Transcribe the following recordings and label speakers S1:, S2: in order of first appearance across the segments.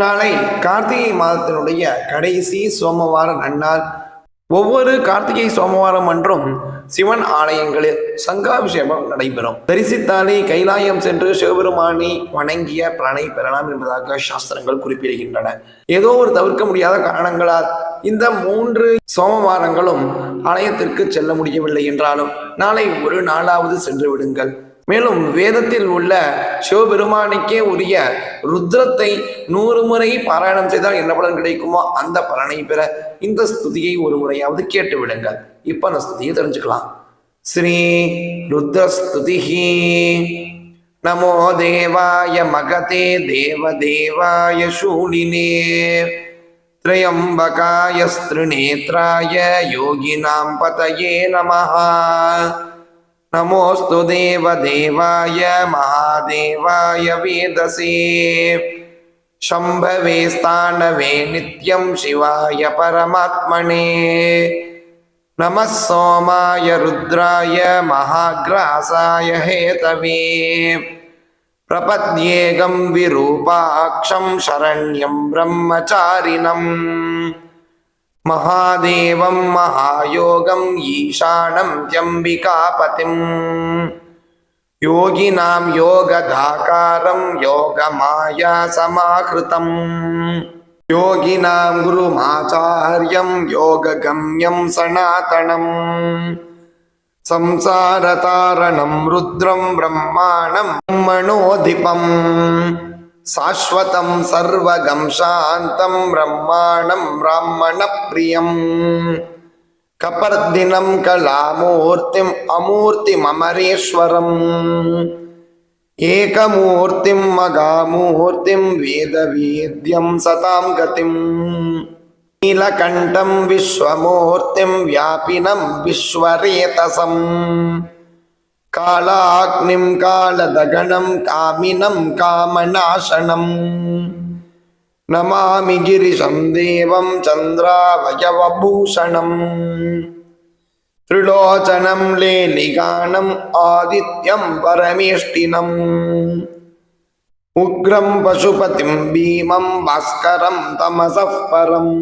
S1: நாளை கார்த்திகை மாதத்தினுடைய கடைசி சோமவார நன்னாள். ஒவ்வொரு கார்த்திகை சோமவாரம் அன்றும் சிவன் ஆலயங்களில் சங்காபிஷேகம் நடைபெறும். தரிசித்தாலே கைலாயம் சென்று சிவபெருமானை வணங்கிய பலனை பெறலாம் என்பதாக சாஸ்திரங்கள் குறிப்பிடுகின்றன. ஏதோ ஒரு தவிர்க்க முடியாத காரணங்களால் இந்த மூன்று சோமவாரங்களும் ஆலயத்திற்கு செல்ல முடியவில்லை என்றாலும் நாளை ஒரு நாளாவது சென்று விடுங்கள். மேலும் வேதத்தில் உள்ள சிவபெருமானுக்கே உரிய ருத்ரத்தை நூறு முறை பாராயணம் செய்தால் என்ன பலன் கிடைக்குமோ அந்த பலனை பெற இந்த ஸ்துதியை ஒரு முறையாவது கேட்டு விடுங்கள். இப்போ அந்த ஸ்துதியை தெரிஞ்சுக்கலாம். ஸ்ரீ ருத்ரஸ்துதிஹி. நமோ தேவாய மகதே தேவ தேவாய சூழினே திரையம்பகாய ஸ்திருநேத்ராய யோகினாம் பதயே நமஹா. नमोऽस्तु देवदेवाय महादेवाय वेदसे शम्भवे स्थानवे नित्यं शिवाय परमात्मने नमः सोमाय रुद्राय महाग्रासाय हेतवे प्रपद्येगं विरूपाक्षं शरण्यं ब्रह्मचारिणम् महादेवं महायोगम् ईशानं त्यम्बिकापतिम् योगिनां योगधाकारं योगमाया समाकृतम् योगिनां गुरुमाचार्यं योगगम्यं सनातनम् संसारतारणं रुद्रं ब्रह्माणं சாஸ்வதம் சர்வகம் சாந்தம் பிரம்மாணம் பிராமண பிரியம். கபர்தினம் கலாமூர்த்திம் அமூர்த்தி மமரேஸ்வரம். ஏகமூர்த்திம் மகாமூர்த்திம் வேதவேத்யம் சதாம் கதிம். நீலகண்டம் விஸ்வமூர்த்திம் வியாபினம் விஸ்வரேதசம். காலாக்னிம் காலதகணம் காமினம் காமநாசனம் நமாமி கிரிசம் தேவம் சந்திராவயவபூஷணம் திரிலோச்சனம் லேலிகானம் ஆதித்யம் பரமேஷ்டினம் உக்ரம் பசுபதிம் பீமம் பாஸ்கரம் தமசப்பரம்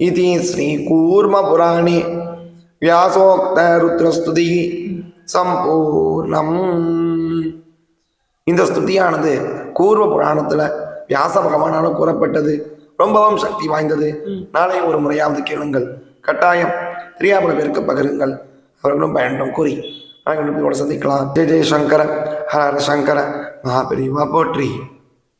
S1: இது ஸ்ரீ கூர்மபுராணே வியாசோக்த சம்பூர்ணம் இந்த ஸ்துதியானது கூர்வ புராணத்துல வியாச பகவானால கூறப்பட்டது ரொம்பவும் சக்தி வாய்ந்தது நாளை ஒரு முறையாவது கேளுங்கள் கட்டாயம் தெரியாமல் பேருக்கு பகிருங்கள் அவர்களும் பயனும் கூறி நாங்கள் சந்திக்கலாம் ஜெய ஜெய சங்கர ஹர ஹர சங்கர மகாபெரிவா போற்றி